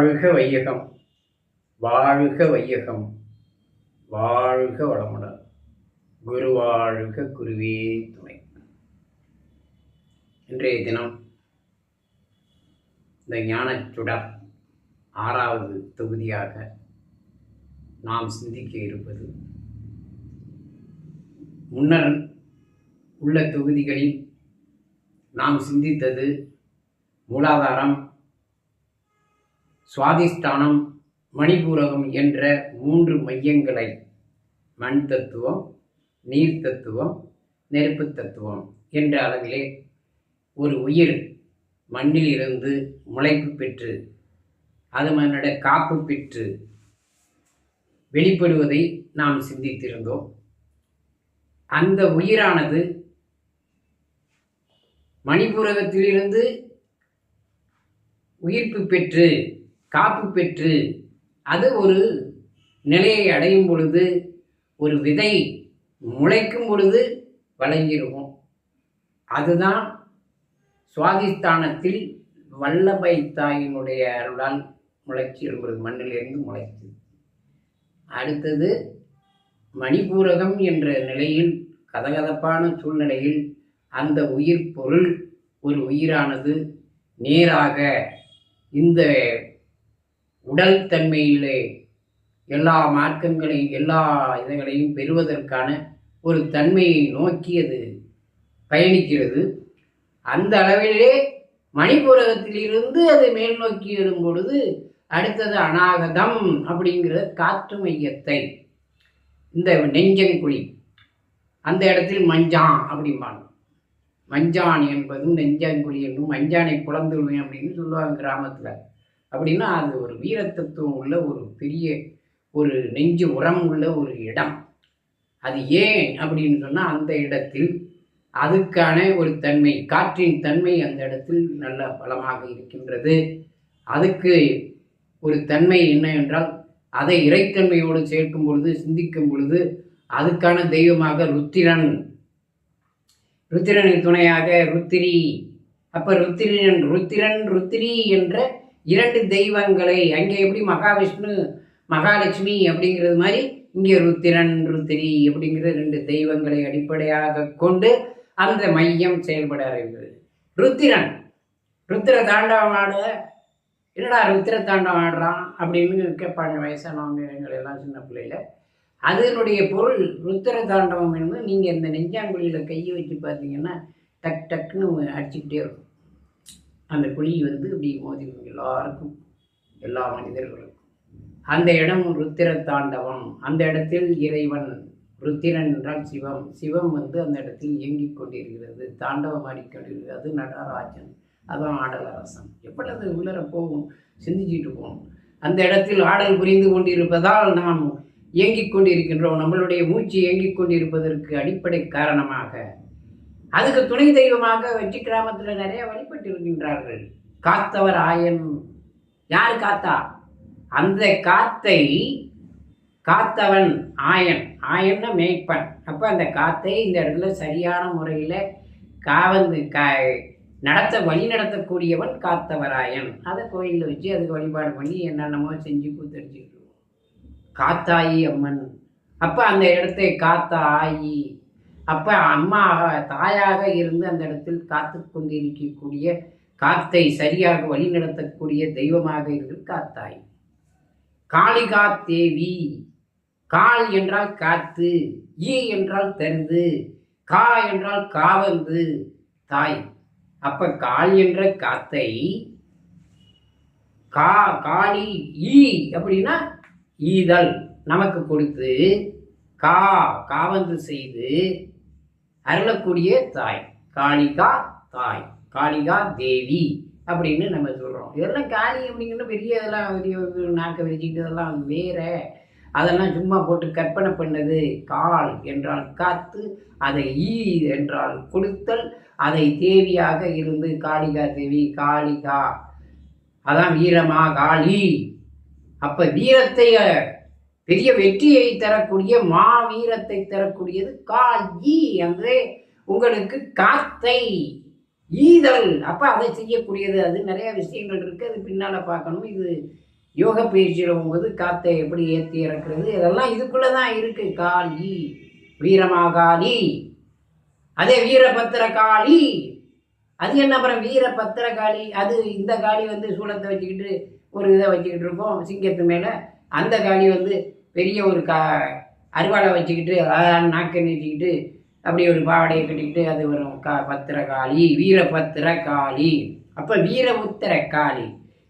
வாழ்க வையகம். வாழ்க வையகம். வாழ்க வளமுடன். குரு வாழ்க குருவே துணை. இன்றைய தினம் இந்த ஞானச் சுடர் ஆறாவது தொகுதியாக நாம் சிந்திக்க இருப்பது. முன்னர் உள்ள தொகுதிகளில் நாம் சிந்தித்தது மூலாதாரம் சுவாதிஷ்டானம் மணிபூரகம் என்ற மூன்று மையங்களை மண் தத்துவம் நீர் தத்துவம் நெருப்பு தத்துவம் என்ற அளவிலே ஒரு உயிர் மண்ணில் இருந்து முளைப்பு பெற்று அது மன்னிட காப்பு பெற்று வெளிப்படுவதை நாம் சிந்தித்திருந்தோம். அந்த உயிரானது மணிபுரகத்திலிருந்து உயிர்ப்பு பெற்று காப்பு பெற்று அது ஒரு நிலையை அடையும் பொழுது ஒரு விதை முளைக்கும் பொழுது வழங்கியிருக்கும் அதுதான் சுவாதிஸ்தானத்தில் வல்லபை தாயினுடைய அருளால் முளைச்சி எழும்புறது மண்ணிலிருந்து முளைச்சு அடுத்தது மணிபூரகம் என்ற நிலையில் கதகதப்பான சூழ்நிலையில் அந்த உயிர் பொருள் ஒரு உயிரானது நேராக இந்த உடல் தன்மையிலே எல்லா மார்க்கங்களையும் எல்லா இதுகளையும் பெறுவதற்கான ஒரு தன்மையை நோக்கி அது பயணிக்கிறது. அந்த அளவிலே மணிபுரகத்திலிருந்து அது மேல் நோக்கி வரும் பொழுது அடுத்தது அநாகதம் அப்படிங்கிற காற்று மையத்தை இந்த நெஞ்சங்குழி அந்த இடத்தில் மஞ்சான் அப்படிம்பாங்க. மஞ்சான் என்பதும் நெஞ்சாங்குழி என்றும் மஞ்சானை புலந்துழுவேன் அப்படின்னு சொல்லுவாங்க கிராமத்தில். அப்படின்னா அது ஒரு வீரத்தத்துவம் உள்ள ஒரு பெரிய ஒரு நெஞ்சு உரம் உள்ள ஒரு இடம். அது ஏன் அப்படின்னு சொன்னால் அந்த இடத்தில் அதுக்கான ஒரு தன்மை காற்றின் தன்மை அந்த இடத்தில் நல்ல பலமாக இருக்கின்றது. அதுக்கு ஒரு தன்மை என்ன என்றால் அதை இறைத்தன்மையோடு சேர்க்கும் பொழுது சிந்திக்கும் பொழுது அதுக்கான தெய்வமாக ருத்திரன் ருத்திரனின் துணையாக ருத்திரி. அப்போ ருத்திரன் ருத்திரன் ருத்திரி என்ற இரண்டு தெய்வங்களை அங்கே எப்படி மகாவிஷ்ணு மகாலட்சுமி அப்படிங்கிறது மாதிரி இங்கே ருத்திரன் ருத்திரி அப்படிங்கிற ரெண்டு தெய்வங்களை அடிப்படையாக கொண்டு அந்த மையம் செயல்பட ஆரம்பிக்கிறது ருத்திரன் ருத்திர தாண்டவம் ஆட என்னடா ருத்திர தாண்டவம் ஆடுறான் அப்படின்னு கேட்பாங்க வயசானவங்க எங்கள் எல்லாம் சின்ன பிள்ளையில. அதனுடைய பொருள் ருத்திர தாண்டவம் என்பது நீங்கள் இந்த நெஞ்சாங்குழியில் கையை வச்சு பார்த்தீங்கன்னா டக் டக்குன்னு அடிச்சுக்கிட்டே இருக்கும். அந்த குழி வந்து இப்படி மோதி எல்லாருக்கும் எல்லா மனிதர்களுக்கும். அந்த இடம் ருத்திர தாண்டவம். அந்த இடத்தில் இறைவன் ருத்திரன் என்றால் சிவம். சிவம் வந்து அந்த இடத்தில் இயங்கிக் கொண்டிருக்கிறது. தாண்டவம் ஆடிக்கொண்டிருக்கிறது. அது நடராஜன். அதான் ஆடல் அரசன். எவ்வளவு உள்ளர போகும் சிந்திச்சுட்டு போகும் அந்த இடத்தில் ஆடல் புரிந்து கொண்டிருப்பதால் நாம் இயங்கிக் கொண்டிருக்கின்றோம். நம்மளுடைய மூச்சு இயங்கிக் கொண்டிருப்பதற்கு அடிப்படை காரணமாக அதுக்கு துணை தெய்வமாக வெற்றி கிராமத்தில் நிறைய வழிபட்டு இருக்கின்றார்கள். காத்தவர் ஆயன் யார் காத்தா? அந்த காத்தை காத்தவன் ஆயன். ஆயன்னா மேய்ப்பன். அப்போ அந்த காத்தை இந்த இடத்துல சரியான முறையில் காவந்து கா நடத்த வழி நடத்தக்கூடியவன் காத்தவராயன் அதை கோயிலில் வச்சு அதுக்கு வழிபாடு பண்ணி என்னென்னமோ செஞ்சு கூத்தடிச்சுட்டு காத்தாயி அம்மன். அப்போ அந்த இடத்தை காத்த ஆயி அப்போ அம்மா தாயாக இருந்து அந்த இடத்தில் காத்து கொண்டிருக்கக்கூடிய காத்தை சரியாக வழிநடத்தக்கூடிய தெய்வமாக இருந்து காத்தாய். காளிகா தேவி கால் என்றால் காத்து ஈ என்றால் தருது கா என்றால் காவந்து தாய். அப்ப கால் என்ற காத்தை கா காளி ஈ அப்படின்னா ஈதல் நமக்கு கொடுத்து கா காவந்து செய்து அருளக்கூடிய தாய். காளிகா தாய். காளிகா தேவி அப்படின்னு நம்ம சொல்கிறோம் இதெல்லாம் காளி அப்படிங்கிற பெரிய இதெல்லாம் பெரிய ஒரு நாக்க விரிச்சிக்கிட்டு இதெல்லாம் வேற. அதெல்லாம் சும்மா போட்டு கற்பனை பண்ணது கால் என்றால் காத்து அதை ஈ என்றால் கொடுத்தல் அதை தேவியாக இருந்து காளிகா தேவி காளிகா. அதான் வீரமா காளி. அப்போ வீரத்தை பெரிய வெற்றியை தரக்கூடிய மா வீரத்தை தரக்கூடியது கால் ஈ என்று உங்களுக்கு காத்தை ஈதல். அப்ப அதை செய்யக்கூடியது அது நிறைய விஷயங்கள் இருக்கு. அது பின்னால பார்க்கணும். இது யோக பயிற்சியில் போகும்போது காற்றை எப்படி ஏற்றி இறக்குறது? இதெல்லாம் இதுக்குள்ளே தான் இருக்குது காளி வீரமாகாளி அதே வீரபத்திர காளி அது என்ன அப்புறம் வீரபத்திர காளி அது இந்த காளி வந்து சூளத்தை வச்சுக்கிட்டு ஒரு இதை வச்சுக்கிட்டு இருக்கோம். சிங்கத்து மேலே அந்த காளி வந்து பெரிய ஒரு கா அருவாளை வச்சுக்கிட்டு அதான் நாக்கை நீட்டிக்கிட்டு அப்படி ஒரு பாவடையை கட்டிக்கிட்டு அது வரும். கா பத்திரகாளி வீரபத்திரகாளி அப்போ வீரபுத்திர காளி.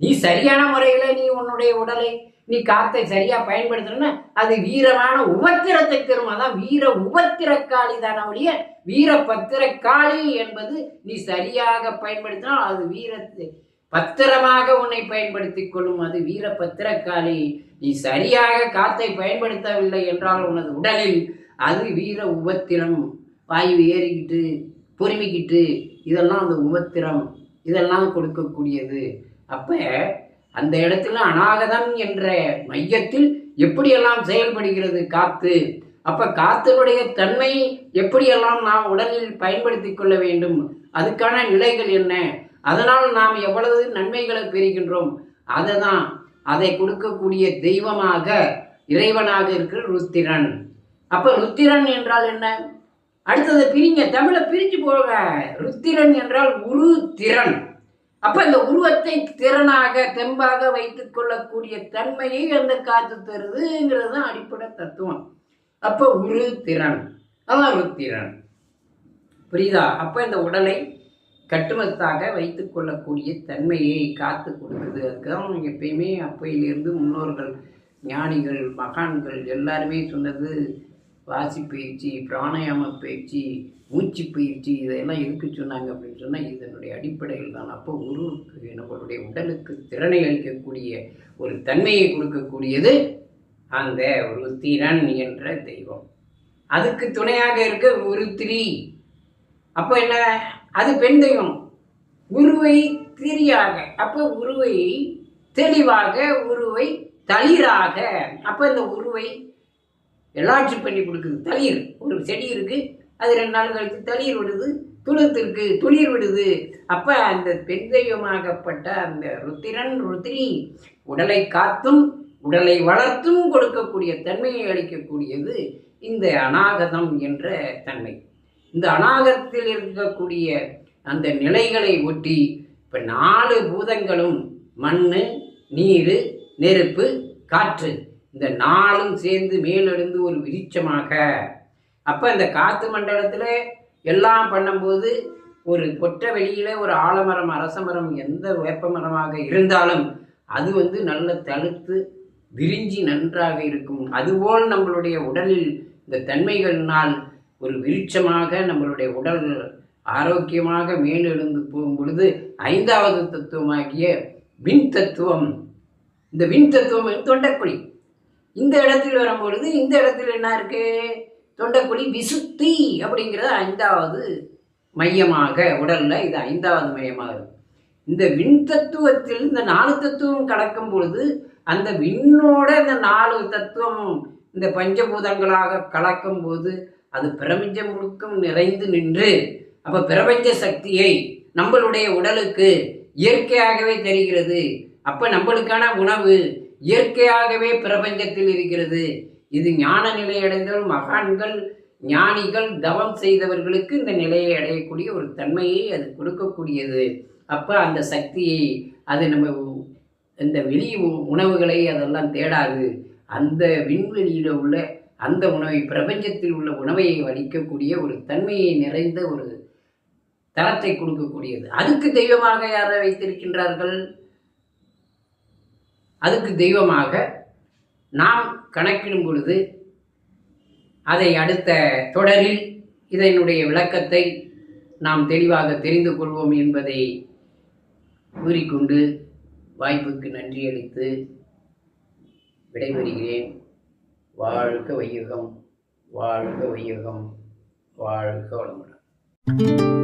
நீ சரியான முறையில் நீ உன்னுடைய உடலை நீ காத்தை சரியாக பயன்படுத்தணும்னா அது வீரமான உபத்திரத்தை தரும் அதான் வீர உபத்திரக்காளி தானே ஒழிய வீரபத்திரக்காளி என்பது நீ சரியாக பயன்படுத்தினால் அது வீரத்தை பத்திரமாக உன்னை பயன்படுத்திக் கொள்ளும் அது வீர பத்திரக்காளி நீ சரியாக காத்தை பயன்படுத்தவில்லை என்றால் உனது உடலில் அது வீர உபத்திரம். வாயு ஏறிக்கிட்டு பொறுமிக்கிட்டு இதெல்லாம் அந்த உபத்திரம். இதெல்லாம் கொடுக்கக்கூடியது. அப்போ அந்த இடத்துல அநாகதம் என்ற மையத்தில் எப்படியெல்லாம் செயல்படுகிறது காத்து அப்ப காத்தினுடைய தன்மை எப்படியெல்லாம் நாம் உடலில் பயன்படுத்தி கொள்ள வேண்டும்? அதுக்கான நிலைகள் என்ன? அதனால் நாம் எவ்வளவு நன்மைகளை பெறுகின்றோம்? அதை தான் அதை கொடுக்கக்கூடிய தெய்வமாக இறைவனாக இருக்கிற ருத்திரன். அப்ப ருத்திரன் என்றால் என்ன? அடுத்தது பிரிங்க தமிழை பிரிஞ்சு போக. ருத்திரன் என்றால் உரு திறன். அப்ப இந்த உருவத்தை திறனாக தெம்பாக வைத்துக் கொள்ளக்கூடிய தன்மையை அந்த காத்து தருதுங்கிறது தான் அடிப்படை தத்துவம். அப்ப உரு திறன். அதான் ருத்திரன். புரியுதா? அப்ப இந்த உடலை கட்டுமத்தாக வைத்து கொள்ளக்கூடிய தன்மையை காத்து கொடுக்குது அதுதான் எப்பயுமே அப்பையிலிருந்து முன்னோர்கள் ஞானிகள் மகான்கள் எல்லாருமே சொன்னது வாசி பயிற்சி பிராணாயாம பயிற்சி மூச்சு பயிற்சி இதெல்லாம் எதுக்கு சொன்னாங்க அப்படின்னு சொன்னால் இதனுடைய அடிப்படையில் தான். அப்போ உருவுக்கு நம்மளுடைய உடலுக்கு திறனை அளிக்கக்கூடிய ஒரு தன்மையை கொடுக்கக்கூடியது அந்த ஒரு திறன் என்ற தெய்வம். அதுக்கு துணையாக இருக்க ஒரு திரி. அப்போ என்ன? அது பெண் தெய்வம். உருவை திரியாக. அப்போ உருவை தெளிவாக உருவை தளிராக. அப்போ இந்த உருவை எல்லாட்சி பண்ணி கொடுக்குது. தளிர். ஒரு செடி இருக்கு அது ரெண்டு நாள் கழித்து தளிர் விடுது துளுத்திருக்கு துளிர் விடுது. அப்ப அந்த பெண் தெய்வமாகப்பட்ட அந்த ருத்திரன் ருத்திரி உடலை காத்தும் உடலை வளர்த்தும் கொடுக்கக்கூடிய தன்மையை அளிக்கக்கூடியது இந்த அநாகதம் என்ற தன்மை. இந்த அநாகத்தில் இருக்கக்கூடிய அந்த நிலைகளை ஒட்டி இப்போ நாலு பூதங்களும் மண் நீர் நெருப்பு காற்று இந்த நாளும் சேர்ந்து மேலெழுந்து ஒரு விரிச்சமாக அப்போ இந்த காற்று மண்டலத்தில் எல்லாம் பண்ணும்போது ஒரு கொற்ற வெளியில ஒரு ஆலமரம் அரசமரம் எந்த வேப்பமரமாக இருந்தாலும் அது வந்து நல்ல தழுத்து விரிஞ்சி நன்றாக இருக்கும். அதுபோல் நம்மளுடைய உடலில் இந்த தன்மைகளினால் ஒரு விருட்சமாக நம்மளுடைய உடல் ஆரோக்கியமாக மேலெழுந்து போகும் பொழுது ஐந்தாவது தத்துவமாகிய விண் தத்துவம் இந்த விண் தத்துவம் தொண்டக்குழி. இந்த இடத்தில் வரும்பொழுது இந்த இடத்தில் என்ன இருக்கு? தொண்டக்குழி விசுத்தி அப்படிங்கிறது ஐந்தாவது மையமாக உடலில் இது ஐந்தாவது மையமாக இருக்கு. இந்த விண் தத்துவத்தில் இந்த நாலு தத்துவம் கலக்கும் பொழுது அந்த விண்ணோட இந்த நாலு தத்துவம் இந்த பஞ்சபூதங்களாக கலக்கும் போது அது பிரபஞ்சம் முழுக்கும் நிறைந்து நின்று அப்ப பிரபஞ்ச சக்தியை நம்மளுடைய உடலுக்கு இயற்கையாகவே தெரிகிறது. அப்ப நம்மளுக்கான உணவு இயற்கையாகவே பிரபஞ்சத்தில் இருக்கிறது. இது ஞான நிலை அடைந்தவர் மகான்கள் ஞானிகள் தவம் செய்தவர்களுக்கு இந்த நிலையை அடையக்கூடிய ஒரு தன்மையை அது கொடுக்கக்கூடியது. அப்போ அந்த சக்தியை அது நம்ம இந்த வெளி உணவுகளை அதெல்லாம் தேடாது. அந்த விண்வெளியில் உள்ள அந்த உணவை பிரபஞ்சத்தில் உள்ள உணவை வலிக்கக்கூடிய ஒரு தன்மையை நிறைந்த ஒரு தரத்தை கொடுக்கக்கூடியது. அதுக்கு தெய்வமாக யாரை வைத்திருக்கின்றார்கள்? அதுக்கு தெய்வமாக நாம் கணக்கிடும் பொழுது அதை அடுத்த தொடரில் இதனுடைய விளக்கத்தை நாம் தெளிவாக தெரிந்து கொள்வோம் என்பதை கூறிக்கொண்டு வாய்ப்புக்கு நன்றி அளித்து விடைபெறுகிறேன். வாழ்க வையுகம். வாழ்க வையுகம். வாழ்க வளமுடன்.